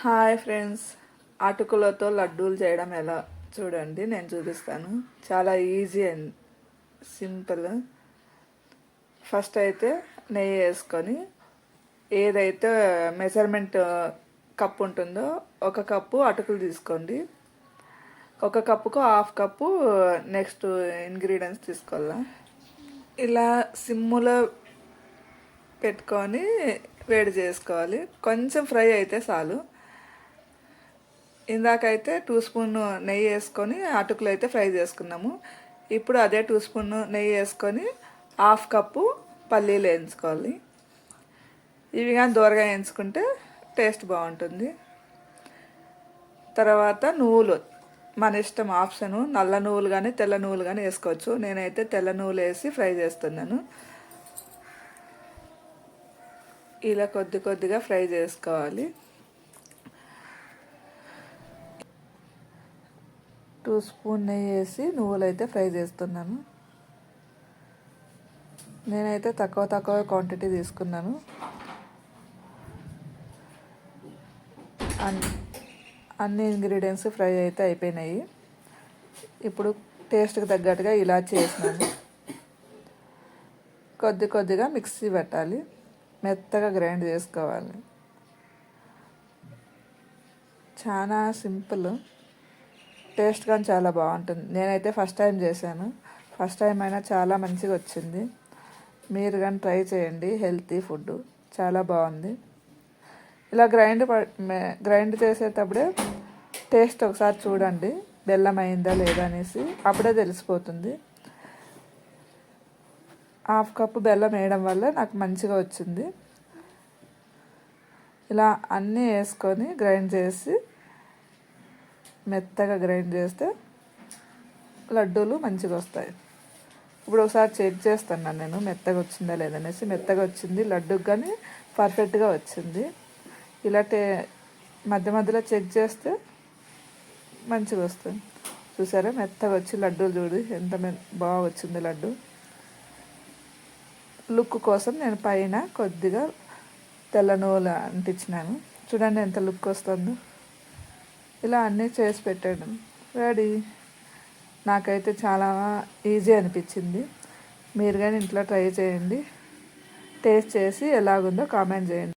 Hi friends. అటుకులతో లడ్డూలు చేయడం ఎలా చూడండి నేను చూపిస్తాను. చాలా ఈజీ అండ్ సింపుల్. ఫస్ట్ అయితే నెయ్యి వేసుకొని ఏదైతే మెజర్మెంట్ కప్ ఉంటుందో ఒక కప్పు అటుకులు తీసుకోండి. ఒక కప్పుకు హాఫ్ కప్పు నెక్స్ట్ ఇంగ్రీడియంట్స్ తీసుకోవాలా. ఇలా సిమ్ములో పెట్టుకొని వేడి చేసుకోవాలి. కొంచెం ఫ్రై అయితే చాలు. ఇందాకైతే టూ స్పూన్ నెయ్యి వేసుకొని అటుకులు అయితే ఫ్రై చేసుకున్నాము. ఇప్పుడు అదే టూ స్పూన్ నెయ్యి వేసుకొని హాఫ్ కప్పు పల్లీలు వేయించుకోవాలి. ఇవి కానీ దూరగా వేయించుకుంటే టేస్ట్ బాగుంటుంది. తర్వాత నువ్వులు. మన ఇష్టం ఆప్షను నల్ల నువ్వులు కానీ తెల్ల నువ్వులు కానీ వేసుకోవచ్చు. నేనైతే తెల్ల నువ్వులు వేసి ఫ్రై చేస్తున్నాను. ఇలా కొద్ది కొద్దిగా ఫ్రై చేసుకోవాలి. టూ స్పూన్ నెయ్యి వేసి నువ్వులు అయితే ఫ్రై చేస్తున్నాను. నేనైతే తక్కువ తక్కువ క్వాంటిటీ తీసుకున్నాను. అన్ని ఇంగ్రీడియంట్స్ ఫ్రై అయితే అయిపోయినాయి. ఇప్పుడు టేస్ట్కి తగ్గట్టుగా ఇలా చేసినాను కొద్ది కొద్దిగా మిక్సీ పెట్టాలి. మెత్తగా గ్రైండ్ చేసుకోవాలి. చాలా సింపుల్. టేస్ట్ కానీ చాలా బాగుంటుంది. నేనైతే ఫస్ట్ టైం చేశాను. ఫస్ట్ టైం అయినా చాలా మంచిగా వచ్చింది. మీరు కానీ ట్రై చేయండి. హెల్తీ ఫుడ్ చాలా బాగుంది. ఇలా గ్రైండ్ గ్రైండ్ చేసేటప్పుడే టేస్ట్ ఒకసారి చూడండి. బెల్లం అయిందా లేదా అనేసి అప్పుడే తెలిసిపోతుంది. హాఫ్ కప్పు బెల్లం వేయడం వల్ల నాకు మంచిగా వచ్చింది. ఇలా అన్నీ వేసుకొని గ్రైండ్ చేసి మెత్తగా గ్రైండ్ చేస్తే లడ్డూలు మంచిగా వస్తాయి. ఇప్పుడు ఒకసారి చెక్ చేస్తాను నేను మెత్తగా వచ్చిందా లేదనేసి మెత్తగా వచ్చింది లడ్డుకు కానీ పర్ఫెక్ట్గా వచ్చింది. ఇలా టే మధ్య మధ్యలో చెక్ చేస్తే మంచిగా వస్తుంది. చూసారా? మెత్తగా వచ్చి లడ్డూలు చూడు ఎంత బాగా వచ్చింది లడ్డు. లుక్ కోసం నేను పైన కొద్దిగా తెల్ల నూలు అంటించినాను. చూడండి ఎంత లుక్ వస్తుందో. ఇలా అన్నీ చేసి పెట్టడం. రెడీ. నాకైతే చాలా ఈజీ అనిపించింది. మీరు కానీ ఇంట్లో ట్రై చేయండి. టేస్ట్ చేసి ఎలాగుందో కామెంట్ చేయండి.